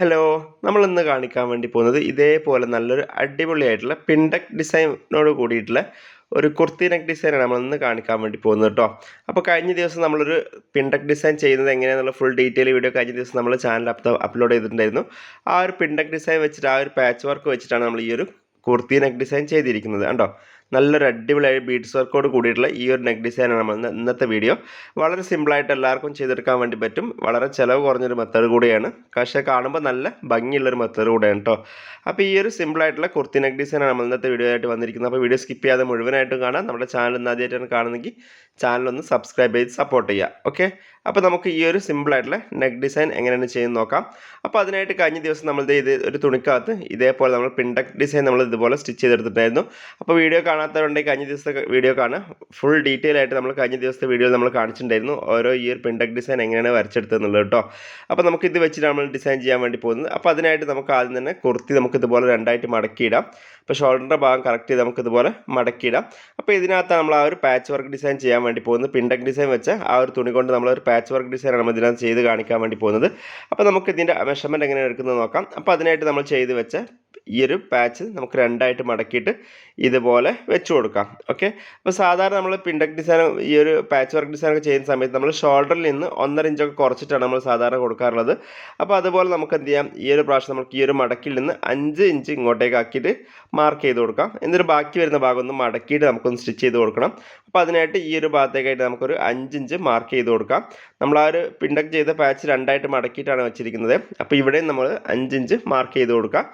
Hello നമ്മൾ ഇന്ന് കാണിക്കാൻ വേണ്ടി പോകുന്നത് ഇതേപോലെ നല്ലൊരു അടിപൊളിയായിട്ടുള്ള പിൻഡക് ഡിസൈനോട് കൂടിയിട്ടുള്ള ഒരു കുർത്തി നെക്ക് ഡിസൈനാണ് നമ്മൾ ഇന്ന് കാണിക്കാൻ വേണ്ടി പോകുന്നത് കേട്ടോ അപ്പോൾ കഴിഞ്ഞ ദിവസം നമ്മളൊരു പിൻഡക് ഡിസൈൻ ചെയ്യുന്നത് എങ്ങനെയാണെന്നുള്ള ഫുൾ ഡീറ്റെയിൽ വീഡിയോ കഴിഞ്ഞ ദിവസം നമ്മൾ ചാനൽ അപ്ലോഡ് ചെയ്തിട്ടുണ്ടായിരുന്നു. ആ ഒരു പിൻഡക് ഡിസൈൻ വെച്ചിട്ട് ആ ഒരു പാച്ച് വർക്ക് വെച്ചിട്ടാണ് നമ്മൾ ഈ ഒരു കുർത്തി നെക്ക് ഡിസൈൻ ചെയ്തിരിക്കുന്നത് കണ്ടോ? നല്ലൊരു അടിപൊളിയായി ബീഡ്സ് വർക്കോട് കൂടിയിട്ടുള്ള ഈ ഒരു നെക്ക് ഡിസൈനാണ് നമ്മൾ ഇന്നത്തെ വീഡിയോ വളരെ സിമ്പിളായിട്ട് എല്ലാവർക്കും ചെയ്തെടുക്കാൻ വേണ്ടി പറ്റും. വളരെ ചിലവ് കുറഞ്ഞൊരു മെത്തേഡ് കൂടിയാണ്. പക്ഷേ കാണുമ്പോൾ നല്ല ഭംഗിയുള്ളൊരു മെത്തേഡ് കൂടെയാണ് കേട്ടോ അപ്പോൾ ഈ ഒരു സിമ്പിളായിട്ടുള്ള കുർത്തി നെക്ക് ഡിസൈനാണ് നമ്മൾ ഇന്നത്തെ വീഡിയോ ആയിട്ട് വന്നിരിക്കുന്നത്. അപ്പോൾ വീഡിയോ സ്കിപ്പ് ചെയ്യാതെ മുഴുവനായിട്ടും കാണാം. നമ്മുടെ ചാനൽ ഇന്നാദ്യമായിട്ടാണ് കാണുന്നെങ്കിൽ ചാനലൊന്ന് സബ്സ്ക്രൈബ് ചെയ്ത് സപ്പോർട്ട് ചെയ്യുക. ഓക്കെ അപ്പോൾ നമുക്ക് ഈ ഒരു സിമ്പിളായിട്ടുള്ള നെക്ക് ഡിസൈൻ എങ്ങനെയാണ് ചെയ്യുന്നത് നോക്കാം. അപ്പോൾ അതിനായിട്ട് കഴിഞ്ഞ ദിവസം നമ്മൾ ഇത് ഒരു തുണിക്കകത്ത് ഇതേപോലെ നമ്മൾ പിൻഡക് ഡിസൈൻ നമ്മൾ ഇതുപോലെ സ്റ്റിച്ച് ചെയ്തെടുത്തിട്ടുണ്ടായിരുന്നു. അപ്പോൾ വീഡിയോ കാണാത്തവരുണ്ടെങ്കിൽ കഴിഞ്ഞ ദിവസത്തെ വീഡിയോ കാണാം ഫുൾ ഡീറ്റെയിൽ ആയിട്ട് നമ്മൾ കഴിഞ്ഞ ദിവസത്തെ വീഡിയോയിൽ നമ്മൾ കാണിച്ചിട്ടുണ്ടായിരുന്നു. ഓരോ ഈ ഒരു പിൻഡക് ഡിസൈൻ എങ്ങനെയാണ് വരച്ചെടുത്തതെന്നുള്ളത് കേട്ടോ. അപ്പോൾ നമുക്ക് ഇത് വെച്ചിട്ട് നമ്മൾ ഡിസൈൻ ചെയ്യാൻ വേണ്ടി പോകുന്നത്. അപ്പോൾ അതിനായിട്ട് നമുക്ക് ആദ്യം തന്നെ കുർത്തി നമുക്ക് ഇതുപോലെ രണ്ടായിട്ട് മടക്കിയിടാം. അപ്പോൾ ഷോൾഡറിന്റെ ഭാഗം കറക്റ്റ് ചെയ്ത് നമുക്ക് ഇതുപോലെ മടക്കിയിടാം. അപ്പോൾ ഇതിനകത്ത് നമ്മൾ ആ ഒരു പാച്ച് വർക്ക് ഡിസൈൻ ചെയ്യാൻ വേണ്ടി പോകുന്നത് പിൻഡക് ഡിസൈൻ വെച്ച് ആ ഒരു തുണി കൊണ്ട് നമ്മൾ ഒരു പാച്ച് വർക്ക് ഡിസൈനാണ് നമ്മൾ ഇതിനകത്ത് ചെയ്ത് കാണിക്കാൻ വേണ്ടി പോകുന്നത്. അപ്പോൾ നമുക്ക് ഇതിന്റെ മെഷർമെന്റ് എങ്ങനെയാണ് എടുക്കുന്നത് നോക്കാം. അപ്പോൾ അതിനായിട്ട് നമ്മൾ ചെയ്ത് വെച്ച ഈ ഒരു പാച്ച് നമുക്ക് രണ്ടായിട്ട് മടക്കിയിട്ട് ഇതുപോലെ വെച്ച് കൊടുക്കാം. ഓക്കെ അപ്പോൾ സാധാരണ നമ്മൾ പിൻഡക് ഡിസൈൻ ഈ ഒരു പാച്ച് വർക്ക് ഡിസൈൻ ഒക്കെ ചെയ്യുന്ന സമയത്ത് നമ്മൾ ഷോൾഡറിൽ നിന്ന് ഒന്നര ഇഞ്ചൊക്കെ കുറച്ചിട്ടാണ് നമ്മൾ സാധാരണ കൊടുക്കാറുള്ളത്. അപ്പോൾ അതുപോലെ നമുക്ക് എന്ത് ചെയ്യാം? ഈ ഒരു പ്രാവശ്യം നമുക്ക് ഈ ഒരു മടക്കിൽ നിന്ന് അഞ്ച് ഇഞ്ച് ഇങ്ങോട്ടേക്ക് ആക്കിയിട്ട് മാർക്ക് ചെയ്ത് കൊടുക്കാം. എന്നിട്ട് ബാക്കി വരുന്ന ഭാഗം ഒന്ന് മടക്കിയിട്ട് നമുക്കൊന്ന് സ്റ്റിച്ച് ചെയ്ത് കൊടുക്കണം. അപ്പോൾ അതിനായിട്ട് ഈ ഒരു ഭാഗത്തേക്കായിട്ട് നമുക്കൊരു അഞ്ച് ഇഞ്ച് മാർക്ക് ചെയ്ത് കൊടുക്കാം. നമ്മൾ ആ ഒരു പിൻഡക് ചെയ്ത പാച്ച് രണ്ടായിട്ട് മടക്കിയിട്ടാണ് വെച്ചിരിക്കുന്നത്. അപ്പോൾ ഇവിടെയും നമ്മൾ അഞ്ച് ഇഞ്ച് മാർക്ക് ചെയ്ത് കൊടുക്കാം.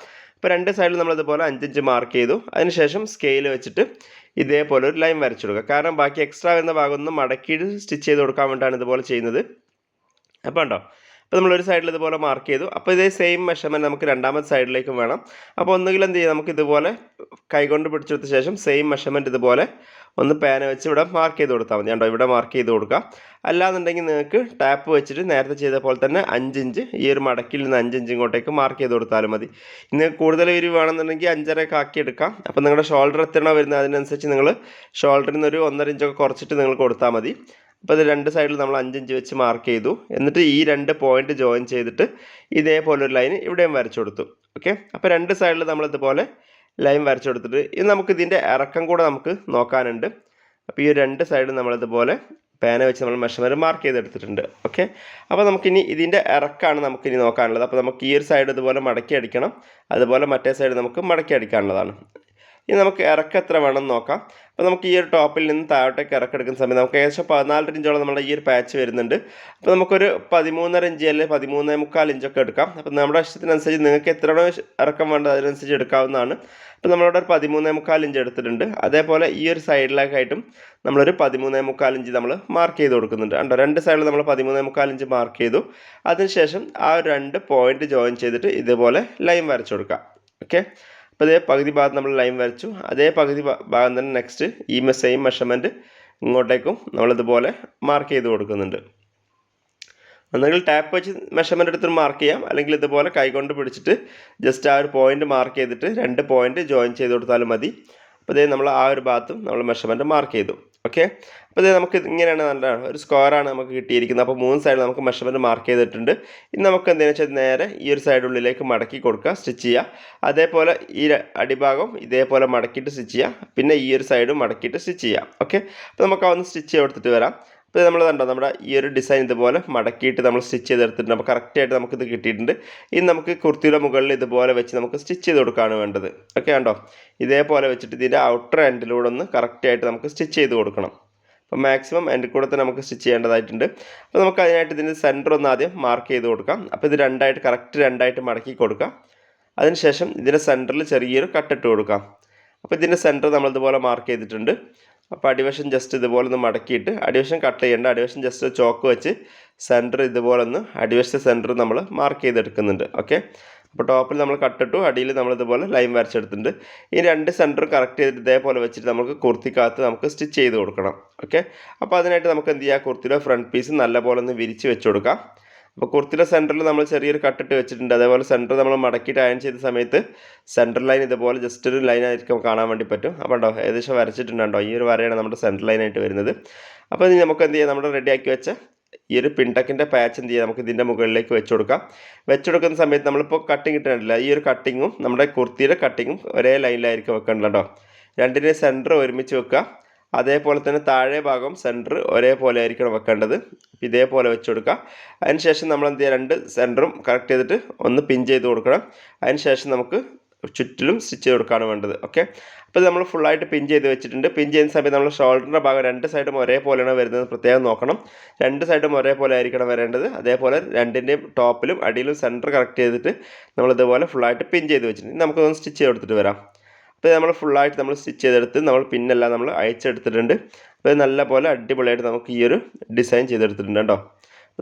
അപ്പോൾ രണ്ട് സൈഡിൽ നമ്മളിതുപോലെ അഞ്ചഞ്ച് മാർക്ക് ചെയ്തു. അതിനുശേഷം സ്കെയിൽ വെച്ചിട്ട് ഇതേപോലെ ഒരു ലൈൻ വരച്ചു കൊടുക്കുക. കാരണം ബാക്കി എക്സ്ട്രാ വരുന്ന ഭാഗമൊന്നും മടക്കിയിട്ട് സ്റ്റിച്ച് ചെയ്ത് കൊടുക്കാൻ വേണ്ടിയിട്ടാണ് ഇതുപോലെ ചെയ്യുന്നത്. അപ്പോൾ ഉണ്ടോ അപ്പോൾ നമ്മളൊരു സൈഡിൽ ഇതുപോലെ മാർക്ക് ചെയ്തു. അപ്പോൾ ഇതേ സെയിം മെഷർമെന്റ് നമുക്ക് രണ്ടാമത്തെ സൈഡിലേക്കും വേണം. അപ്പോൾ ഒന്നുകിൽ എന്ത് ചെയ്യാം? നമുക്ക് ഇതുപോലെ കൈകൊണ്ട് പിടിച്ചെടുത്ത ശേഷം സെയിം മെഷർമെന്റ് ഇതുപോലെ ഒന്ന് പേന വെച്ച് ഇവിടെ മാർക്ക് ചെയ്ത് കൊടുത്താൽ മതി. കണ്ടോ? ഇവിടെ മാർക്ക് ചെയ്ത് കൊടുക്കുക. അല്ലാന്നുണ്ടെങ്കിൽ നിങ്ങൾക്ക് ടാപ്പ് വെച്ചിട്ട് നേരത്തെ ചെയ്ത പോലെ തന്നെ അഞ്ചിഞ്ച് ഈ ഒരു മടക്കിൽ നിന്ന് അഞ്ചിഞ്ച് ഇങ്ങോട്ടേക്ക് മാർക്ക് ചെയ്ത് കൊടുത്താലും മതി. ഇന്ന് കൂടുതൽ ഒരു വേണമെന്നുണ്ടെങ്കിൽ അഞ്ചരയൊക്കെ ആക്കി എടുക്കാം. അപ്പോൾ നിങ്ങളുടെ ഷോൾഡർ എത്തണ വരുന്നത് അതിനനുസരിച്ച് നിങ്ങൾ ഷോൾഡറിൽ നിന്ന് ഒരു ഒന്നര ഇഞ്ചൊക്കെ കുറച്ചിട്ട് നിങ്ങൾ കൊടുത്താൽ മതി. അപ്പോൾ ഇത് രണ്ട് സൈഡിൽ നമ്മൾ അഞ്ചഞ്ച് വെച്ച് മാർക്ക് ചെയ്തു. എന്നിട്ട് ഈ രണ്ട് പോയിന്റ് ജോയിൻ ചെയ്തിട്ട് ഇതേപോലെ ഒരു ലൈൻ ഇവിടെയും വരച്ചു കൊടുത്തു. ഓക്കെ അപ്പോൾ രണ്ട് സൈഡിൽ നമ്മൾ ഇതുപോലെ ലൈൻ വരച്ചു കൊടുത്തിട്ട് ഇത് നമുക്ക് ഇതിന്റെ ഇറക്കം കൂടെ നമുക്ക് നോക്കാനുണ്ട്. അപ്പോൾ ഈ രണ്ട് സൈഡും നമ്മളിതുപോലെ പേന വെച്ച് നമ്മൾ മെഷർമെന്റ് മാർക്ക് ചെയ്തെടുത്തിട്ടുണ്ട്. ഓക്കെ അപ്പോൾ നമുക്കിനി ഇതിന്റെ ഇറക്കാണ് നമുക്കിനി നോക്കാനുള്ളത്. അപ്പോൾ നമുക്ക് ഈ ഒരു സൈഡ് ഇതുപോലെ മടക്കി അടിക്കണം. അതുപോലെ മറ്റേ സൈഡ് നമുക്ക് മടക്കി അടിക്കാനുള്ളതാണ്. ഇനി നമുക്ക് ഇറക്കം എത്ര വേണമെന്ന് നോക്കാം. അപ്പോൾ നമുക്ക് ഈ ഒരു ടോപ്പിൽ നിന്ന് താഴോട്ടേക്ക് ഇറക്കെടുക്കുന്ന സമയത്ത് നമുക്ക് ഏകദേശം പതിനാലര ഇഞ്ചോളം നമ്മുടെ ഈ ഒരു പാച്ച് വരുന്നുണ്ട്. അപ്പോൾ നമുക്കൊരു പതിമൂന്നര ഇഞ്ച് അല്ലെങ്കിൽ പതിമൂന്നേ മുക്കാൽ ഇഞ്ചൊക്കെ എടുക്കാം. അപ്പോൾ നമ്മുടെ ഇഷ്ടത്തിനനുസരിച്ച് നിങ്ങൾക്ക് എത്രയാണോ ഇറക്കം വേണ്ടത് അതിനനുസരിച്ച് എടുക്കാവുന്നതാണ്. അപ്പോൾ നമ്മളിവിടെ ഒരു പതിമൂന്നേ മുക്കാൽ ഇഞ്ച് എടുത്തിട്ടുണ്ട്. അതേപോലെ ഈ ഒരു സൈഡിലേക്കായിട്ടും നമ്മളൊരു പതിമൂന്നേ മുക്കാൽ ഇഞ്ച് നമ്മൾ മാർക്ക് ചെയ്ത് കൊടുക്കുന്നുണ്ട്. കണ്ടോ രണ്ട് സൈഡിൽ നമ്മൾ പതിമൂന്നേ മുക്കാൽ ഇഞ്ച് മാർക്ക് ചെയ്തു. അതിനുശേഷം ആ രണ്ട് പോയിന്റ് ജോയിൻ ചെയ്തിട്ട് ഇതുപോലെ ലൈൻ വരച്ചു കൊടുക്കാം. ഓക്കെ? അപ്പോൾ അതേ പകുതി ഭാഗത്ത് നമ്മൾ ലൈൻ വരച്ചു. അതേ പകുതി ഭാഗം തന്നെ നെക്സ്റ്റ് ഈ സെയിം മെഷർമെന്റ് ഇങ്ങോട്ടേക്കും നമ്മളിതുപോലെ മാർക്ക് ചെയ്ത് കൊടുക്കുന്നുണ്ട്. ഒന്നെങ്കിൽ ടാപ്പ് വെച്ച് മെഷർമെന്റ് എടുത്തിട്ട് മാർക്ക് ചെയ്യാം. അല്ലെങ്കിൽ ഇതുപോലെ കൈകൊണ്ട് പിടിച്ചിട്ട് ജസ്റ്റ് ആ ഒരു പോയിന്റ് മാർക്ക് ചെയ്തിട്ട് രണ്ട് പോയിന്റ് ജോയിൻ ചെയ്ത് കൊടുത്താലും മതി. അപ്പോൾ ഇതേ നമ്മൾ ആ ഒരു ഭാഗത്തും നമ്മൾ മെഷർമെന്റ് മാർക്ക് ചെയ്തു. ഓക്കെ? അപ്പോൾ ഇത് നമുക്ക് ഇങ്ങനെയാണ് നല്ലതാണ് ഒരു സ്ക്വയറാണ് നമുക്ക് കിട്ടിയിരിക്കുന്നത്. അപ്പോൾ മൂന്ന് സൈഡിൽ നമുക്ക് മെഷർമെന്റ് മാർക്ക് ചെയ്തിട്ടുണ്ട്. ഇനി നമുക്ക് എന്തെന്ന് വെച്ചാൽ നേരെ ഈ ഒരു സൈഡ് ഉള്ളിലേക്ക് മടക്കി കൊടുക്കുക സ്റ്റിച്ച് ചെയ്യുക. അതേപോലെ ഈ അടിഭാഗം ഇതേപോലെ മടക്കിയിട്ട് സ്റ്റിച്ച് ചെയ്യുക. പിന്നെ ഈ ഒരു സൈഡും മടക്കിയിട്ട് സ്റ്റിച്ച് ചെയ്യുക. ഓക്കെ? അപ്പോൾ നമുക്ക് അതൊന്ന് സ്റ്റിച്ച് ചെയ്ത് കൊടുത്തിട്ട് വരാം. അപ്പോൾ നമ്മൾ കണ്ടോ നമ്മുടെ ഈ ഒരു ഡിസൈൻ ഇതുപോലെ മടക്കിയിട്ട് നമ്മൾ സ്റ്റിച്ച് ചെയ്തെടുത്തിട്ടുണ്ട്. അപ്പോൾ കറക്റ്റായിട്ട് നമുക്കിത് കിട്ടിയിട്ടുണ്ട്. ഇനി നമുക്ക് കുർത്തിയുടെ മുകളിൽ ഇതുപോലെ വെച്ച് നമുക്ക് സ്റ്റിച്ച് ചെയ്ത് കൊടുക്കുകയാണ് വേണ്ടത്. ഓക്കെ കണ്ടോ? ഇതേപോലെ വെച്ചിട്ട് ഇതിന്റെ ഔട്ടർ എൻഡിലൂടെ ഒന്ന് കറക്റ്റായിട്ട് നമുക്ക് സ്റ്റിച്ച് ചെയ്ത് കൊടുക്കണം. അപ്പോൾ മാക്സിമം എന്റെ കൂടെ തന്നെ നമുക്ക് സ്റ്റിച്ച് ചെയ്യേണ്ടതായിട്ടുണ്ട്. അപ്പോൾ നമുക്ക് അതിനായിട്ട് ഇതിന്റെ സെന്റർ ഒന്ന് ആദ്യം മാർക്ക് ചെയ്ത് കൊടുക്കാം. അപ്പോൾ ഇത് രണ്ടായിട്ട് കറക്റ്റ് രണ്ടായിട്ട് മടക്കി കൊടുക്കാം. അതിനുശേഷം ഇതിന്റെ സെന്ററിൽ ചെറിയൊരു കട്ടിട്ട് കൊടുക്കാം. അപ്പോൾ ഇതിന്റെ സെന്റർ നമ്മളിതുപോലെ മാർക്ക് ചെയ്തിട്ടുണ്ട്. അപ്പോൾ അടിവശം ജസ്റ്റ് ഇതുപോലെ ഒന്ന് മടക്കിയിട്ട് അടിവശം കട്ട് ചെയ്യേണ്ട അടിവശം ജസ്റ്റ് ചോക്ക് വെച്ച് സെന്റർ ഇതുപോലെ ഒന്ന് അടിവശത്തെ സെന്റർ നമ്മൾ മാർക്ക് ചെയ്തെടുക്കുന്നുണ്ട്. ഓക്കെ അപ്പോൾ ടോപ്പിൽ നമ്മൾ കട്ടിട്ടു അടിയിൽ നമ്മൾ ഇതുപോലെ ലൈൻ വരച്ചെടുത്തിട്ടുണ്ട്. ഈ രണ്ട് സെന്ററും കറക്റ്റ് ചെയ്തിട്ട് ഇതേപോലെ വെച്ചിട്ട് നമുക്ക് കുർത്തിക്കകത്ത് നമുക്ക് സ്റ്റിച്ച് ചെയ്ത് കൊടുക്കണം. ഓക്കെ അപ്പോൾ അതിനായിട്ട് നമുക്ക് എന്ത് ചെയ്യാം? കുർത്തിയുടെ ഫ്രണ്ട് പീസ് നല്ലപോലെ ഒന്ന് വിരിച്ച് വെച്ച് കൊടുക്കാം. അപ്പോൾ കുർത്തിയുടെ സെന്ററിൽ നമ്മൾ ചെറിയൊരു കട്ടിട്ട് വെച്ചിട്ടുണ്ട്. അതേപോലെ സെന്റർ നമ്മൾ മടക്കിയിട്ട് അയൺ ചെയ്ത സമയത്ത് സെന്റർ ലൈൻ ഇതുപോലെ ജസ്റ്റ് ഒരു ലൈൻ ആയിരിക്കും കാണാൻ വേണ്ടി പറ്റും. അപ്പോൾ ഉണ്ടോ ഏകദേശം വരച്ചിട്ടുണ്ടോ? ഈ ഒരു വരയാണ് നമ്മുടെ സെന്റർ ലൈനായിട്ട് വരുന്നത്. അപ്പോൾ ഇനി നമുക്ക് എന്ത് ചെയ്യാം? നമ്മുടെ റെഡിയാക്കി വെച്ച ഈ ഒരു പിണ്ടക്കിന്റെ പാച്ച് എന്ത് ചെയ്യാം? നമുക്ക് ഇതിന്റെ മുകളിലേക്ക് വെച്ച് കൊടുക്കാം. വെച്ച് കൊടുക്കുന്ന സമയത്ത് നമ്മളിപ്പോൾ കട്ടിങ് ഇട്ടിട്ടില്ല. ഈ ഒരു കട്ടിങ്ങും നമ്മുടെ കുർത്തിയുടെ കട്ടിങ്ങും ഒരേ ലൈനിലായിരിക്കും വെക്കേണ്ടത് കേട്ടോ. രണ്ടിന്റെ സെന്റർ ഒരുമിച്ച് വെക്കുക. അതേപോലെ തന്നെ താഴെ ഭാഗം സെന്റർ ഒരേപോലെ ആയിരിക്കണം വെക്കേണ്ടത്. ഇതേപോലെ വെച്ച് കൊടുക്കുക അതിനുശേഷം നമ്മൾ എന്ത് ചെയ്യുക രണ്ട് സെന്ററും കറക്റ്റ് ചെയ്തിട്ട് ഒന്ന് പിൻ ചെയ്ത് കൊടുക്കണം. അതിനുശേഷം നമുക്ക് ചുറ്റിലും സ്റ്റിച്ച് കൊടുക്കുകയാണ് വേണ്ടത്. ഓക്കെ അപ്പോൾ നമ്മൾ ഫുള്ളായിട്ട് പിൻ ചെയ്ത് വെച്ചിട്ടുണ്ട്. പിൻ ചെയ്യുന്ന സമയത്ത് നമ്മൾ ഷോൾഡറിന്റെ ഭാഗം രണ്ട് സൈഡും ഒരേപോലെയാണ് വരുന്നത് പ്രത്യേകം നോക്കണം. രണ്ട് സൈഡും ഒരേപോലെ ആയിരിക്കണം വരേണ്ടത്. അതേപോലെ രണ്ടിന്റെയും ടോപ്പിലും അടിയിലും സെന്റർ കറക്റ്റ് ചെയ്തിട്ട് നമ്മൾ ഇതുപോലെ ഫുള്ളായിട്ട് പിൻ ചെയ്ത് വെച്ചിട്ടുണ്ട്. നമുക്കൊന്ന് സ്റ്റിച്ച് ചെയ്ത് കൊടുത്തിട്ട് വരാം. അപ്പോൾ നമ്മൾ ഫുള്ളായിട്ട് നമ്മൾ സ്റ്റിച്ച് ചെയ്തെടുത്ത് നമ്മൾ പിന്നെല്ലാം നമ്മൾ അയച്ചെടുത്തിട്ടുണ്ട്. അപ്പോൾ നല്ല പോലെ അടിപൊളിയായിട്ട് നമുക്ക് ഈ ഒരു ഡിസൈൻ ചെയ്തെടുത്തിട്ടുണ്ട് കേട്ടോ.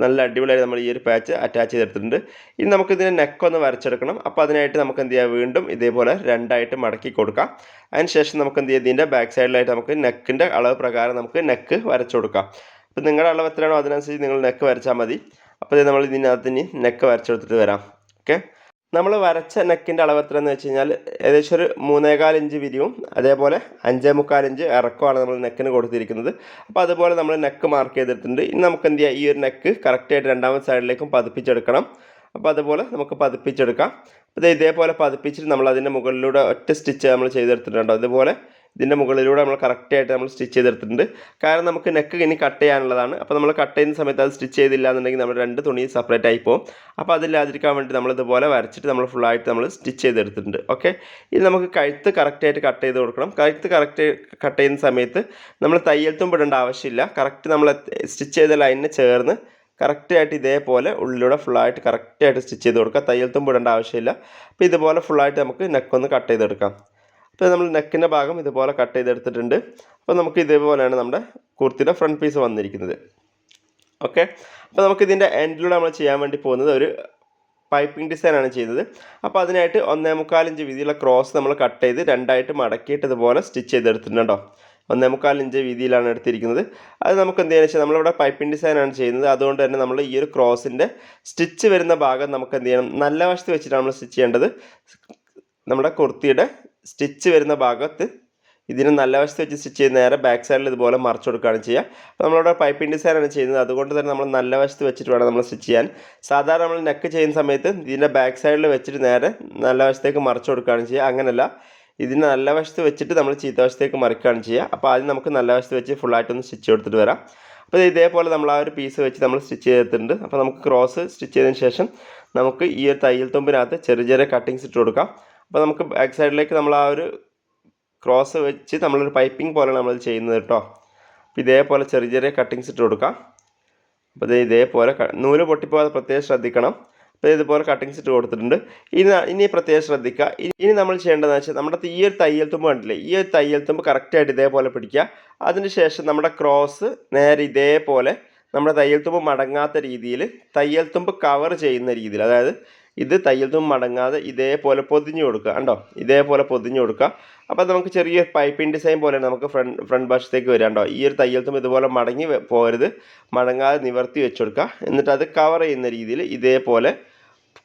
നല്ല അടിപൊളിയായിട്ട് നമ്മൾ ഈ ഒരു പാച്ച് അറ്റാച്ച് ചെയ്തെടുത്തിട്ടുണ്ട്. ഇനി നമുക്ക് ഇതിന്റെ നെക്കൊന്ന് വരച്ചെടുക്കണം. അപ്പോൾ അതിനായിട്ട് നമുക്ക് എന്ത് ചെയ്യാം? വീണ്ടും ഇതേപോലെ രണ്ടായിട്ട് മടക്കി കൊടുക്കാം. അതിനുശേഷം നമുക്ക് എന്ത് ചെയ്യാം? ഇതിന്റെ ബാക്ക് സൈഡിലായിട്ട് നമുക്ക് നെക്കിന്റെ അളവ് പ്രകാരം നമുക്ക് നെക്ക് വരച്ചു കൊടുക്കാം. അപ്പോൾ നിങ്ങളുടെ അളവ് എത്രയാണോ അതിനനുസരിച്ച് നിങ്ങൾ നെക്ക് വരച്ചാൽ മതി. അപ്പോൾ നമ്മൾ ഇതിനകത്ത് ഇനി നെക്ക് വരച്ചെടുത്തിട്ട് വരാം. ഓക്കെ? നമ്മൾ വരച്ച നെക്കിന്റെ അളവ് എത്രയെന്ന് വെച്ച് കഴിഞ്ഞാൽ ഏകദേശം ഒരു മൂന്നേകാൽ ഇഞ്ച് വിരിവും അതേപോലെ അഞ്ചേ മുക്കാൽ ഇഞ്ച് ഇറക്കമാണ് നമ്മൾ നെക്കിന് കൊടുത്തിരിക്കുന്നത്. അപ്പോൾ അതുപോലെ നമ്മൾ നെക്ക് മാർക്ക് ചെയ്തിട്ടുണ്ട്. ഇനി നമുക്ക് എന്ത് ചെയ്യാം? ഈ ഒരു നെക്ക് കറക്റ്റായിട്ട് രണ്ടാമത്തെ സൈഡിലേക്കും പതിപ്പിച്ചെടുക്കണം. അപ്പോൾ അതുപോലെ നമുക്ക് പതിപ്പിച്ചെടുക്കാം. അപ്പോൾ ഇതേപോലെ പതിപ്പിച്ചിട്ട് നമ്മൾ അതിന്റെ മുകളിലൂടെ ഒറ്റ സ്റ്റിച്ച് നമ്മൾ ചെയ്തെടുത്തിട്ടുണ്ടോ? അതുപോലെ ഇതിന്റെ മുകളിലൂടെ നമ്മൾ കറക്റ്റായിട്ട് നമ്മൾ സ്റ്റിച്ച് ചെയ്തെടുത്തിട്ടുണ്ട്. കാരണം നമുക്ക് നെക്ക് ഇനി കട്ട് ചെയ്യാനുള്ളതാണ്. അപ്പോൾ നമ്മൾ കട്ട് ചെയ്യുന്ന സമയത്ത് അത് സ്റ്റിച്ച് ചെയ്തില്ല എന്നുണ്ടെങ്കിൽ നമ്മൾ രണ്ട് തുണി സെപ്പറേറ്റ് ആയി പോകും അപ്പോൾ അതില്ലാതിരിക്കാൻ വേണ്ടി നമ്മൾ ഇതുപോലെ വരച്ചിട്ട് നമ്മൾ ഫുള്ളായിട്ട് നമ്മൾ സ്റ്റിച്ച് ചെയ്തെടുത്തിട്ടുണ്ട്. ഓക്കെ ഇനി നമുക്ക് കഴുത്ത് കറക്റ്റായിട്ട് കട്ട് ചെയ്ത് കൊടുക്കണം. കഴുത്ത് കറക്റ്റ് കട്ട് ചെയ്യുന്ന സമയത്ത് നമ്മൾ തയ്യൽ തുമ്പിടേണ്ട ആവശ്യമില്ല. കറക്റ്റ് നമ്മൾ സ്റ്റിച്ച് ചെയ്ത ലൈനിന് ചേർന്ന് കറക്റ്റായിട്ട് ഇതേപോലെ ഉള്ളിലൂടെ ഫുള്ളായിട്ട് കറക്റ്റായിട്ട് സ്റ്റിച്ച് ചെയ്ത് കൊടുക്കുക. തയ്യൽ തുമ്പിടേണ്ട ആവശ്യമില്ല. അപ്പോൾ ഇതുപോലെ ഫുള്ളായിട്ട് നമുക്ക് നെക്കൊന്ന് കട്ട് ചെയ്തെടുക്കാം. അപ്പോൾ നമ്മൾ നെക്കിന്റെ ഭാഗം ഇതുപോലെ കട്ട് ചെയ്തെടുത്തിട്ടുണ്ട്. അപ്പോൾ നമുക്ക് ഇതേപോലെയാണ് നമ്മുടെ കുർത്തിയുടെ ഫ്രണ്ട് പീസ് വന്നിരിക്കുന്നത്. ഓക്കെ അപ്പോൾ നമുക്ക് ഇതിന്റെ എൻഡിലൂടെ നമ്മൾ ചെയ്യാൻ വേണ്ടി പോകുന്നത് ഒരു പൈപ്പിംഗ് ഡിസൈനാണ് ചെയ്യുന്നത് അപ്പോൾ അതിനായിട്ട് ഒന്നേ മുക്കാലിഞ്ച് വീതിയിലുള്ള ക്രോസ് നമ്മൾ കട്ട് ചെയ്ത് രണ്ടായിട്ട് മടക്കിയിട്ട് ഇതുപോലെ സ്റ്റിച്ച് ചെയ്തെടുത്തിട്ടുണ്ട് ചെയ്തെടുത്തിട്ടുണ്ടോ ഒന്നേ മുക്കാലിഞ്ച് വീതിയിലാണ് എടുത്തിരിക്കുന്നത്. അത് നമുക്ക് എന്ത് ചെയ്യുന്നത് വെച്ചാൽ നമ്മളിവിടെ പൈപ്പിംഗ് ഡിസൈനാണ് ചെയ്യുന്നത്. അതുകൊണ്ട് തന്നെ നമ്മൾ ഈ ഒരു ക്രോസിന്റെ സ്റ്റിച്ച് വരുന്ന ഭാഗം നമുക്ക് എന്ത് ചെയ്യണം? നല്ല വശത്ത് വെച്ചിട്ടാണ് നമ്മൾ സ്റ്റിച്ച് ചെയ്യേണ്ടത്. നമ്മുടെ കുർത്തിയുടെ സ്റ്റിച്ച് വരുന്ന ഭാഗത്ത് ഇതിന് നല്ല വശത്ത് വെച്ച് സ്റ്റിച്ച് ചെയ്ത് നേരെ ബാക്ക് സൈഡിൽ ഇതുപോലെ മറച്ചു കൊടുക്കുകയാണ് ചെയ്യുക. അപ്പോൾ നമ്മളിവിടെ പൈപ്പിംഗ് ഡിസൈനാണ് ചെയ്യുന്നത്. അതുകൊണ്ട് തന്നെ നമ്മൾ നല്ല വശത്ത് വെച്ചിട്ട് വേണം നമ്മൾ സ്റ്റിച്ച് ചെയ്യാൻ. സാധാരണ നമ്മൾ നെക്ക് ചെയ്യുന്ന സമയത്ത് ഇതിന്റെ ബാക്ക് സൈഡിൽ വെച്ചിട്ട് നേരെ നല്ല വശത്തേക്ക് മറച്ചു കൊടുക്കുകയാണ് ചെയ്യുക. അങ്ങനെയല്ല ഇതിന് നല്ല വശത്ത് വെച്ചിട്ട് നമ്മൾ ചീത്ത വശത്തേക്ക് മറിക്കുകയാണ് ചെയ്യുക. അപ്പോൾ ആദ്യം നമുക്ക് നല്ല വശത്ത് വെച്ച് ഫുള്ളായിട്ടൊന്ന് സ്റ്റിച്ച് കൊടുത്തിട്ട് വരാം. അപ്പോൾ ഇതേപോലെ നമ്മൾ ആ ഒരു പീസ് വെച്ച് നമ്മൾ സ്റ്റിച്ച് ചെയ്തിട്ടുണ്ട്. അപ്പോൾ നമുക്ക് ക്രോസ് സ്റ്റിച്ച് ചെയ്തതിന് ശേഷം നമുക്ക് ഈ ഒരു തയ്യൽ തുമ്പിനകത്ത് ചെറിയ ചെറിയ കട്ടിങ്സ് ഇട്ട് കൊടുക്കാം. അപ്പോൾ നമുക്ക് ബാക്ക് സൈഡിലേക്ക് നമ്മൾ ആ ഒരു ക്രോസ് വെച്ച് നമ്മളൊരു പൈപ്പിംഗ് പോലെയാണ് നമ്മൾ ചെയ്യുന്നത് കേട്ടോ അപ്പോൾ ഇതേപോലെ ചെറിയ ചെറിയ കട്ടിങ്സ് ഇട്ട് കൊടുക്കാം. അപ്പോൾ ഇത് ഇതേപോലെ നൂൽ പൊട്ടിപ്പോകാതെ പ്രത്യേകം ശ്രദ്ധിക്കണം. അപ്പോൾ ഇതുപോലെ കട്ടിങ്സ് ഇട്ട് കൊടുത്തിട്ടുണ്ട്. ഇനി ഇനി പ്രത്യേകം ശ്രദ്ധിക്കുക ഇനി നമ്മൾ ചെയ്യേണ്ടതെന്ന് വെച്ചാൽ നമ്മുടെ ഈ ഒരു തയ്യൽ തുമ്പ് കണ്ടില്ലേ? ഈ ഒരു തയ്യൽ തുമ്പ് കറക്റ്റായിട്ട് ഇതേപോലെ പിടിക്കുക അതിന് ശേഷം നമ്മുടെ ക്രോസ് നേരെ ഇതേപോലെ നമ്മുടെ തയ്യൽ തുമ്പ് മടങ്ങാത്ത രീതിയിൽ തയ്യൽ തുമ്പ് കവർ ചെയ്യുന്ന രീതിയിൽ അതായത് ഇത് തയ്യൽ തുമ്പ് മടങ്ങാതെ ഇതേപോലെ പൊതിഞ്ഞു കൊടുക്കുക. കണ്ടോ? ഇതേപോലെ പൊതിഞ്ഞു കൊടുക്കുക. അപ്പോൾ നമുക്ക് ചെറിയ പൈപ്പിംഗ് ഡിസൈൻ പോലെ നമുക്ക് ഫ്രണ്ട് ഫ്രണ്ട് വശത്തേക്ക് വരിക. കണ്ടോ? ഈ ഒരു തയ്യൽ ഇതുപോലെ മടങ്ങി പോരുത് മടങ്ങാതെ നിവർത്തി വെച്ച് കൊടുക്കുക. എന്നിട്ട് അത് കവർ ചെയ്യുന്ന രീതിയിൽ ഇതേപോലെ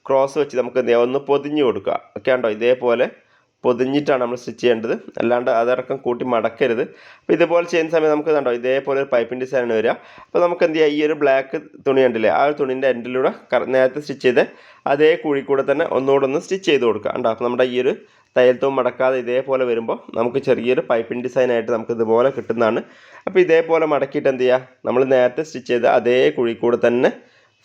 ക്രോസ് വെച്ച് നമുക്ക് ഒന്ന് പൊതിഞ്ഞു കൊടുക്കുക. ഓക്കെ ഉണ്ടോ ഇതേപോലെ പൊതിഞ്ഞിട്ടാണ് നമ്മൾ സ്റ്റിച്ച് ചെയ്യേണ്ടത്. അല്ലാണ്ട് അതടക്കം കൂട്ടി മടക്കരുത്. അപ്പോൾ ഇതുപോലെ ചെയ്യുന്ന സമയം നമുക്ക് കണ്ടോ ഇതേപോലെ ഒരു പൈപ്പിംഗ് ഡിസൈനാണ് വരിക. അപ്പോൾ നമുക്ക് എന്ത് ചെയ്യാം? ഈ ഒരു ബ്ലാക്ക് തുണി കണ്ടില്ലേ ആ ഒരു തുണിന്റെ എൻഡിലൂടെ നേരത്തെ സ്റ്റിച്ച് ചെയ്ത് അതേ കുഴി കൂടെ തന്നെ ഒന്നുകൂടെ ഒന്ന് സ്റ്റിച്ച് ചെയ്ത് കൊടുക്കുക. കണ്ടോ? അപ്പോൾ നമ്മുടെ ഈ ഒരു തയ്യൽത്തും മടക്കാതെ ഇതേപോലെ വരുമ്പോൾ നമുക്ക് ചെറിയൊരു പൈപ്പിംഗ് ഡിസൈനായിട്ട് നമുക്ക് ഇതുപോലെ കിട്ടുന്നതാണ്. അപ്പോൾ ഇതേപോലെ മടക്കിയിട്ട് എന്ത് ചെയ്യുക നമ്മൾ നേരത്തെ സ്റ്റിച്ച് ചെയ്ത് അതേ കുഴി കൂടെ തന്നെ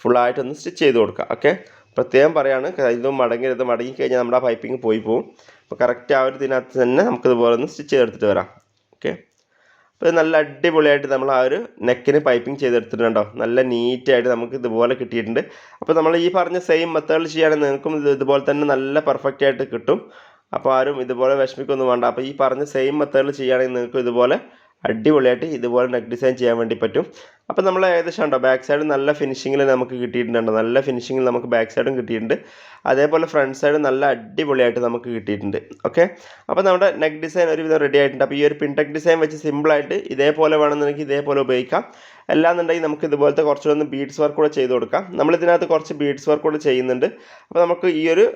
ഫുള്ളായിട്ടൊന്ന് സ്റ്റിച്ച് ചെയ്ത് കൊടുക്കുക. ഓക്കെ? പ്രത്യേകം പറയാണ് ഇതും മടങ്ങരുത്. മടങ്ങി കഴിഞ്ഞാൽ നമ്മുടെ ആ പൈപ്പിംഗ് പോയി പോകും അപ്പോൾ കറക്റ്റ് ആ ഒരു ഇതിനകത്ത് തന്നെ നമുക്കിതുപോലെ ഒന്ന് സ്റ്റിച്ച് ചെയ്തെടുത്തിട്ട് വരാം. ഓക്കെ അപ്പോൾ ഇത് നല്ല അടിപൊളിയായിട്ട് നമ്മൾ ആ ഒരു നെക്കിന് പൈപ്പിംഗ് ചെയ്തെടുത്തിട്ടുണ്ടോ? നല്ല നീറ്റായിട്ട് നമുക്ക് ഇതുപോലെ കിട്ടിയിട്ടുണ്ട്. അപ്പോൾ നമ്മൾ ഈ പറഞ്ഞ സെയിം മെത്തേഡിൽ ചെയ്യുകയാണെങ്കിൽ നിങ്ങൾക്കും ഇത് ഇതുപോലെ തന്നെ നല്ല പെർഫെക്റ്റ് ആയിട്ട് കിട്ടും. അപ്പോൾ ആരും ഇതുപോലെ വിഷമിക്കൊന്നും വേണ്ട. അപ്പോൾ ഈ പറഞ്ഞ സെയിം മെത്തേഡിൽ ചെയ്യുകയാണെങ്കിൽ നിങ്ങൾക്ക് ഇതുപോലെ അടിപൊളിയായിട്ട് ഇതുപോലെ നെക്ക് ഡിസൈൻ ചെയ്യാൻ വേണ്ടി പറ്റും. അപ്പോൾ നമ്മൾ ഏകദേശം ഉണ്ടോ ബാക്ക് സൈഡ് നല്ല ഫിനിഷിങ്ങിൽ നമുക്ക് കിട്ടിയിട്ടുണ്ട്. നല്ല ഫിനിഷിങ്ങിൽ നമുക്ക് ബാക്ക് സൈഡും കിട്ടിയിട്ടുണ്ട്. അതേപോലെ ഫ്രണ്ട് സൈഡ് നല്ല അടിപൊളിയായിട്ട് നമുക്ക് കിട്ടിയിട്ടുണ്ട്. ഓക്കെ അപ്പോൾ നമ്മുടെ നെക്ക് ഡിസൈൻ ഒരുവിധം റെഡി ആയിട്ടുണ്ട്. അപ്പോൾ ഈ ഒരു പിൻടെക് ഡിസൈൻ വെച്ച് സിമ്പിളായിട്ട് ഇതേപോലെ വേണമെന്നുണ്ടെങ്കിൽ ഇതേപോലെ ഉപയോഗിക്കാം. അല്ലാന്നുണ്ടെങ്കിൽ നമുക്ക് ഇതുപോലത്തെ കുറച്ചൊന്ന് ബീഡ്സ് വർക്ക് കൂടെ ചെയ്ത് കൊടുക്കാം. നമ്മൾ ഇതിനകത്ത് കുറച്ച് ബീഡ്സ് വർക്ക് കൂടെ ചെയ്യുന്നുണ്ട്. അപ്പോൾ നമുക്ക് ഈ ഒരു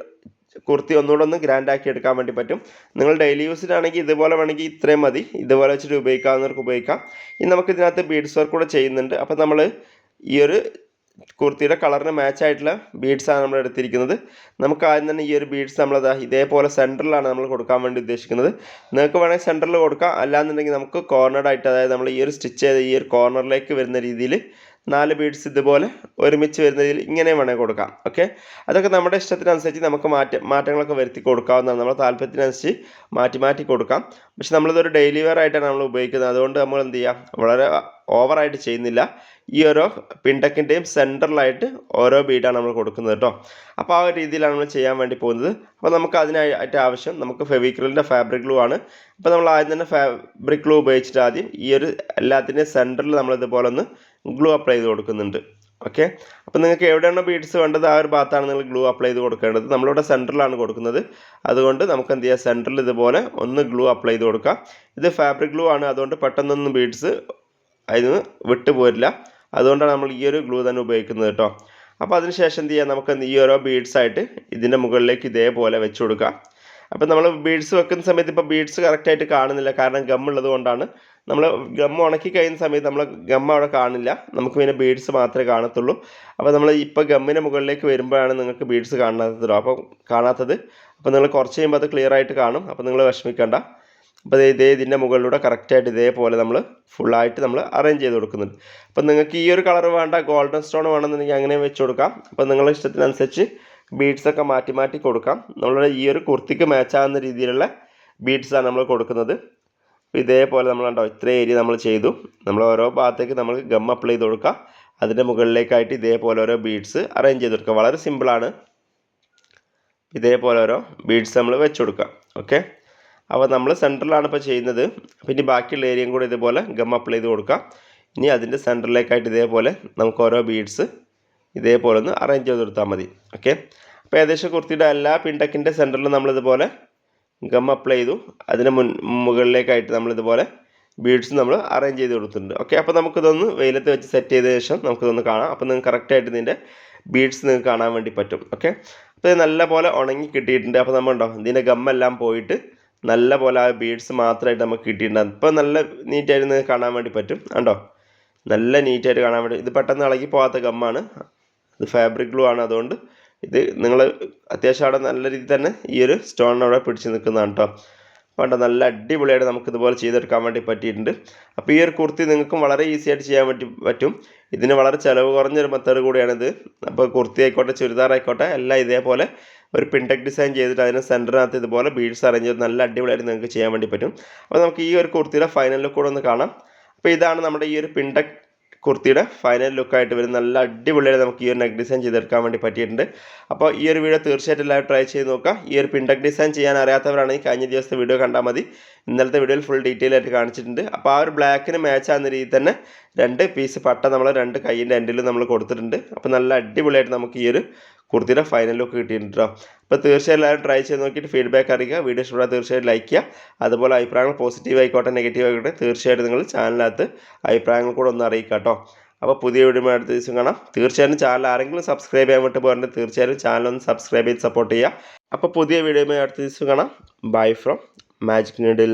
കുർത്തി ഒന്നുകൂടെ ഒന്ന് ഗ്രാൻഡ് ആക്കി എടുക്കാൻ വേണ്ടി പറ്റും. നിങ്ങൾ ഡെയിലി യൂസിനാണെങ്കിൽ ഇതുപോലെ വേണമെങ്കിൽ ഇത്രയും മതി. ഇതുപോലെ വെച്ചിട്ട് ഉപയോഗിക്കാവുന്നവർക്ക് ഉപയോഗിക്കാം. ഇനി നമുക്ക് ഇതിനകത്ത് ബീഡ്സ് വർക്ക് കൂടെ ചെയ്യുന്നുണ്ട്. അപ്പോൾ നമ്മൾ ഈ ഒരു കുർത്തിയുടെ കളറിന് മാച്ച് ആയിട്ടുള്ള ബീഡ്സാണ് നമ്മൾ എടുത്തിരിക്കുന്നത്. നമുക്ക് ആദ്യം തന്നെ ഈ ഒരു ബീഡ്സ് നമ്മളത് ഇതേപോലെ സെന്ററിലാണ് നമ്മൾ കൊടുക്കാൻ വേണ്ടി ഉദ്ദേശിക്കുന്നത്. നിങ്ങൾക്ക് വേണമെങ്കിൽ സെന്ററിൽ കൊടുക്കാം. അല്ലാന്നുണ്ടെങ്കിൽ നമുക്ക് കോർണർഡായിട്ട് അതായത് നമ്മൾ ഈ ഒരു സ്റ്റിച്ച് ചെയ്ത ഈ ഒരു കോർണറിലേക്ക് വരുന്ന രീതിയിൽ നാല് ബീഡ്സ് ഇതുപോലെ ഒരുമിച്ച് വരുന്ന രീതിയിൽ ഇങ്ങനെ വേണമെങ്കിൽ കൊടുക്കാം ഓക്കെ അതൊക്കെ നമ്മുടെ ഇഷ്ടത്തിനനുസരിച്ച് നമുക്ക് മാറ്റ മാറ്റങ്ങളൊക്കെ വരുത്തി കൊടുക്കാവുന്നതാണ്. നമ്മുടെ താല്പര്യത്തിനനുസരിച്ച് മാറ്റി മാറ്റി കൊടുക്കാം. പക്ഷെ നമ്മളിതൊരു ഡെയിലി വെയർ ആയിട്ടാണ് നമ്മൾ ഉപയോഗിക്കുന്നത്. അതുകൊണ്ട് നമ്മൾ എന്ത് ചെയ്യാം? വളരെ ഓവറായിട്ട് ചെയ്യുന്നില്ല. ഈ ഓരോ പിണ്ടക്കിന്റെയും സെന്ററിലായിട്ട് ഓരോ ബീഡാണ് നമ്മൾ കൊടുക്കുന്നത് കേട്ടോ. അപ്പോൾ ആ ഒരു രീതിയിലാണ് നമ്മൾ ചെയ്യാൻ വേണ്ടി പോകുന്നത്. അപ്പോൾ നമുക്ക് അതിനായിട്ട് ആവശ്യം നമുക്ക് ഫെവിക്രിലിന്റെ ഫാബ്രിക് ഗ്ലൂ ആണ്. അപ്പോൾ നമ്മൾ ആദ്യം തന്നെ ഫാബ്രിക് ഗ്ലൂ ഉപയോഗിച്ചിട്ട് ആദ്യം ഈ ഒരു എല്ലാത്തിന്റെയും സെന്ററിൽ നമ്മൾ ഇതുപോലെ ഒന്ന് ഗ്ലൂ അപ്ലൈ ചെയ്ത് കൊടുക്കുന്നുണ്ട്. ഓക്കെ? അപ്പോൾ നിങ്ങൾക്ക് എവിടെയാണോ ബീഡ്സ് വേണ്ടത് ആ ഒരു ഭാഗത്താണ് നിങ്ങൾ ഗ്ലൂ അപ്ലൈ ചെയ്ത് കൊടുക്കേണ്ടത്. നമ്മളിവിടെ സെന്ററിലാണ് കൊടുക്കുന്നത്. അതുകൊണ്ട് നമുക്ക് എന്ത് ചെയ്യാം? സെന്ററിൽ ഇതുപോലെ ഒന്ന് ഗ്ലൂ അപ്ലൈ ചെയ്ത് കൊടുക്കാം. ഇത് ഫാബ്രിക് ഗ്ലൂ ആണ്. അതുകൊണ്ട് പെട്ടെന്നൊന്നും ബീഡ്സ് അതിന് വിട്ടു പോരില്ല. അതുകൊണ്ടാണ് നമ്മൾ ഈ ഒരു ഗ്ലൂ തന്നെ ഉപയോഗിക്കുന്നത് കേട്ടോ. അപ്പോൾ അതിന് ശേഷം എന്ത് ചെയ്യാം? നമുക്ക് ഈ ഓരോ ബീഡ്സായിട്ട് ഇതിന്റെ മുകളിലേക്ക് ഇതേപോലെ വെച്ച് കൊടുക്കാം. അപ്പോൾ നമ്മൾ ബീഡ്സ് വെക്കുന്ന സമയത്ത് ഇപ്പോൾ ബീഡ്സ് കറക്റ്റായിട്ട് കാണുന്നില്ല. കാരണം ഗം ഉള്ളത് കൊണ്ടാണ്. നമ്മൾ ഗം ഉണക്കി കഴിയുന്ന സമയത്ത് നമ്മൾ ഗം അവിടെ കാണില്ല. നമുക്ക് പിന്നെ ബീഡ്സ് മാത്രമേ കാണത്തുള്ളൂ. അപ്പോൾ നമ്മൾ ഇപ്പോൾ ഗമ്മിന്റെ മുകളിലേക്ക് വരുമ്പോഴാണ് നിങ്ങൾക്ക് ബീഡ്സ് കാണാത്തത് അപ്പോൾ കാണാത്തത്. അപ്പോൾ നിങ്ങൾ കുറച്ച് കഴിയുമ്പോൾ അത് ക്ലിയർ ആയിട്ട് കാണും. അപ്പോൾ നിങ്ങൾ വിഷമിക്കേണ്ട. അപ്പോൾ ഇതേ ഇതിന്റെ മുകളിലൂടെ കറക്റ്റായിട്ട് ഇതേപോലെ നമ്മൾ ഫുള്ളായിട്ട് നമ്മൾ അറേഞ്ച് ചെയ്ത് കൊടുക്കുന്നുണ്ട്. അപ്പോൾ നിങ്ങൾക്ക് ഈ ഒരു കളർ വേണ്ട ഗോൾഡൻ സ്റ്റോൺ വേണമെന്നുണ്ടെങ്കിൽ അങ്ങനെ വെച്ച് കൊടുക്കാം. അപ്പോൾ നിങ്ങളുടെ ഇഷ്ടത്തിനനുസരിച്ച് ബീഡ്സൊക്കെ മാറ്റി മാറ്റി കൊടുക്കാം. നമ്മളുടെ ഈ ഒരു കുർത്തിക്ക് മാച്ചാകുന്ന രീതിയിലുള്ള ബീഡ്സാണ് നമ്മൾ കൊടുക്കുന്നത്. അപ്പോൾ ഇതേപോലെ നമ്മൾ കണ്ടോ ഇത്ര ഏരിയ നമ്മൾ ചെയ്തു. നമ്മൾ ഓരോ ഭാഗത്തേക്ക് നമ്മൾ ഗം അപ്ലൈ ചെയ്ത് കൊടുക്കാം അതിന്റെ മുകളിലേക്കായിട്ട് ഇതേപോലെ ഓരോ ബീഡ്സ് അറേഞ്ച് ചെയ്ത് കൊടുക്കുക. വളരെ സിമ്പിളാണ് ഇതേപോലെ ഓരോ ബീഡ്സ് നമ്മൾ വെച്ച് കൊടുക്കുക. ഓക്കെ അപ്പോൾ നമ്മൾ സെന്ററിലാണ് ഇപ്പോൾ ചെയ്യുന്നത്. പിന്നെ ബാക്കിയുള്ള ഏരിയയും കൂടെ ഇതുപോലെ ഗം അപ്ലൈ ചെയ്ത് കൊടുക്കാം. ഇനി അതിന്റെ സെന്ററിലേക്കായിട്ട് ഇതേപോലെ നമുക്ക് ഓരോ ബീഡ്സ് ഇതേപോലെ ഒന്ന് അറേഞ്ച് ചെയ്ത് കൊടുത്താൽ മതി. ഓക്കെ അപ്പോൾ ഏകദേശം കുർത്തിയുടെ എല്ലാ പിൻടക്കിന്റെ സെന്ററിലും നമ്മളിതുപോലെ ഗം അപ്ലൈ ചെയ്തു. അതിന് മുൻ മുകളിലേക്കായിട്ട് നമ്മളിതുപോലെ ബീഡ്സ് നമ്മൾ അറേഞ്ച് ചെയ്ത് കൊടുത്തിട്ടുണ്ട്. ഓക്കെ അപ്പോൾ നമുക്കിതൊന്ന് വെയിലത്ത് വെച്ച് സെറ്റ് ചെയ്ത ശേഷം നമുക്കിതൊന്ന് കാണാം. അപ്പോൾ നിങ്ങൾക്ക് കറക്റ്റായിട്ട് ഇതിന്റെ ബീഡ്സ് നിങ്ങൾക്ക് കാണാൻ വേണ്ടി പറ്റും. ഓക്കെ അപ്പോൾ ഇത് നല്ല പോലെ ഉണങ്ങി കിട്ടിയിട്ടുണ്ട്. അപ്പോൾ നമ്മളുണ്ടോ ഇതിന്റെ ഗമ്മെല്ലാം പോയിട്ട് നല്ല പോലെ ആ ബീഡ്സ് മാത്രമായിട്ട് നമുക്ക് കിട്ടിയിട്ടുണ്ട്. ഇപ്പോൾ നല്ല നീറ്റായിട്ട് നിങ്ങൾക്ക് കാണാൻ വേണ്ടി പറ്റും. കണ്ടോ? നല്ല നീറ്റായിട്ട് കാണാൻ വേണ്ടി ഇത് പെട്ടെന്ന് ഇളകി പോകാത്ത ഗമ്മാണ് ഇത് ഫാബ്രിക് ഗ്ലൂ ആണ് അതുകൊണ്ട് ഇത് നിങ്ങൾ അത്യാവശ്യം അവിടെ നല്ല രീതിയിൽ തന്നെ ഈ ഒരു സ്റ്റോൺ അവിടെ പിടിച്ച് നിൽക്കുന്നതാണ് കേട്ടോ വേണ്ട നല്ല അടിപൊളിയായിട്ട് നമുക്ക് ഇതുപോലെ ചെയ്തെടുക്കാൻ വേണ്ടി പറ്റിയിട്ടുണ്ട്. അപ്പോൾ ഈ ഒരു കുർത്തി നിങ്ങൾക്കും വളരെ ഈസി ആയിട്ട് ചെയ്യാൻ പറ്റി പറ്റും. ഇതിന് വളരെ ചിലവ് കുറഞ്ഞൊരു മെത്തേഡ് കൂടിയാണിത്. അപ്പോൾ കുർത്തി ആയിക്കോട്ടെ ചുരിദാർ ആയിക്കോട്ടെ എല്ലാം ഇതേപോലെ ഒരു പിൻടെക് ഡിസൈൻ ചെയ്തിട്ട് അതിന് സെന്ററിനകത്ത് ഇതുപോലെ ബീഡ്സ് അറേഞ്ച് ചെയ്ത് നല്ല അടിപൊളിയായിട്ട് നിങ്ങൾക്ക് ചെയ്യാൻ വേണ്ടി പറ്റും. അപ്പോൾ നമുക്ക് ഈ ഒരു കുർത്തിയുടെ ഫൈനൽ ലുക്ക് കൂടെ ഒന്ന് കാണാം. അപ്പോൾ ഇതാണ് നമ്മുടെ ഈ ഒരു പിൻടെക് കുർത്തിയുടെ ഫൈനൽ ലുക്കായിട്ട് വരും നല്ല അടിപൊളിയായിട്ട് നമുക്ക് ഈ ഒരു നെക്ക് ഡിസൈൻ ചെയ്തെടുക്കാൻ വേണ്ടി പറ്റിയിട്ടുണ്ട്. അപ്പോൾ ഈ ഒരു വീഡിയോ തീർച്ചയായിട്ടും എല്ലാവരും ട്രൈ ചെയ്ത് നോക്കുക. ഈ ഒരു പിൻടെക് ഡിസൈൻ ചെയ്യാൻ അറിയാത്തവരാണെങ്കിൽ കഴിഞ്ഞ ദിവസത്തെ വീഡിയോ കണ്ടാൽ മതി. ഇന്നലത്തെ വീഡിയോയിൽ ഫുൾ ഡീറ്റെയിൽ ആയിട്ട് കാണിച്ചിട്ടുണ്ട്. അപ്പോൾ ആ ഒരു ബ്ലാക്കിന് മാച്ച് ആകുന്ന രീതിയിൽ തന്നെ രണ്ട് പീസ് പട്ട നമ്മൾ രണ്ട് കൈയിന്റെ എൻഡിലും നമ്മൾ കൊടുത്തിട്ടുണ്ട്. അപ്പോൾ നല്ല അടിപൊളിയായിട്ട് നമുക്ക് ഈ ഒരു കുർത്തിയുടെ ഫൈനൽ ലുക്ക് കിട്ടിയിട്ടുണ്ട് കേട്ടോ അപ്പോൾ തീർച്ചയായും എല്ലാവരും ട്രൈ ചെയ്ത് നോക്കിയിട്ട് ഫീഡ്ബാക്ക് അറിയിക്കുക വീഡിയോ ഇഷ്ടപ്പെട്ടാൽ തീർച്ചയായും ലൈക്ക് ചെയ്യുക. അതുപോലെ അഭിപ്രായങ്ങൾ പോസിറ്റീവ് ആയിക്കോട്ടെ നെഗറ്റീവ് ആയിക്കോട്ടെ തീർച്ചയായിട്ടും നിങ്ങൾ ചാനലിനകത്ത് അഭിപ്രായങ്ങൾ കൂടെ ഒന്ന് അറിയിക്കുക കേട്ടോ അപ്പോൾ പുതിയ വീഡിയോ അടുത്ത ദിവസം കാണാം. തീർച്ചയായും ചാനൽ ആരെങ്കിലും സബ്സ്ക്രൈബ് ചെയ്യാൻ വിട്ട് പോകേണ്ടത് തീർച്ചയായും ചാനൽ ഒന്ന് സബ്സ്ക്രൈബ് ചെയ്ത് സപ്പോർട്ട് ചെയ്യുക. അപ്പോൾ പുതിയ വീഡിയോ അടുത്ത ദിവസം കാണാം. By from magic needle